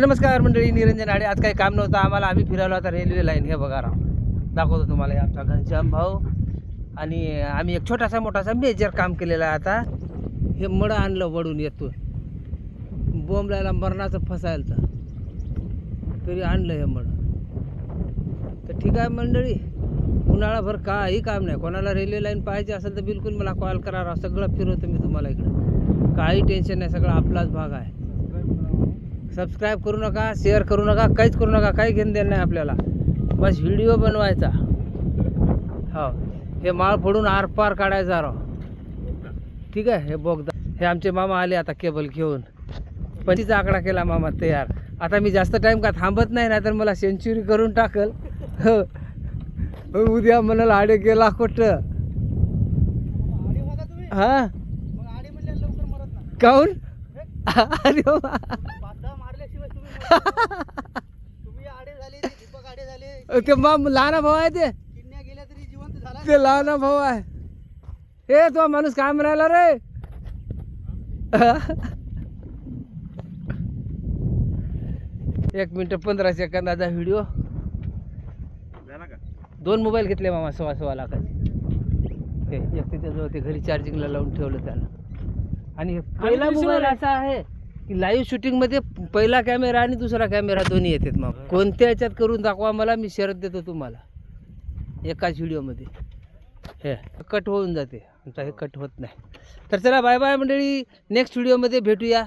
नमस्कार मंडळी निरंजन आडे आज काही काम नव्हतं. आम्हाला आम्ही फिरायलो आता रेल्वे लाईन हे बघा राव. दाखवतो तुम्हाला आमचा घनश्याम भाऊ. आणि आम्ही एक छोटासा मोठासा मेजर काम केलेला आहे आता. हे मड आणलं वडून येतो बोंबलायला मरणाचं फसायला तर. तरी आणलं हे मड. तर ठीक आहे मंडळी. उन्हाळाभर काही काम नाही. कोणाला रेल्वे लाईन पाहिजे असेल तर बिलकुल मला कॉल करा राव. सगळं फिरवतो मी तुम्हाला इकडं. काही टेन्शन नाही. सगळा आपलाच भाग आहे. सबस्क्राईब करू नका शेअर करू नका काहीच करू नका काही घेणं देणं नाही आपल्याला. बस व्हिडिओ बनवायचा. हो. हे माळ फोडून आरपार काढायचा राव ठीक आहे? हे बोगदा. हे आमचे मामा आले आता केबल घेऊन. पंचवीचा आकडा केला मामा तयार. आता मी जास्त टाईम का थांबत नाही ना तर मला सेंचुरी करून टाकल. हो. उद्या म्हणाल आडे गेला कुठं हा? काऊन? अरे वा. ते मग लहान भाऊ आहे ते. ते लहान भाऊ आहे. हे तो माणूस काय म्हणाला रे. एक मिनिट पंधरा सेकंदाचा व्हिडिओ दोन मोबाईल घेतले मामा सव्वा सव्वा लाखाचे. हे एक त्याच्याजवळ ते घरी चार्जिंगला लावून ठेवलं त्याला आणि पहिला मोबाईल असा आहे. की लाईव्ह शूटिंगमध्ये पहिला कॅमेरा आणि दुसरा कॅमेरा दोन्ही येतात मग कोणत्या याच्यात करून दाखवा मला मी शरद देतो तुम्हाला. एकाच व्हिडिओमध्ये हे कट होऊन जाते. आमचा हे कट होत नाही. तर चला बाय बाय मंडळी नेक्स्ट व्हिडिओमध्ये भेटूया.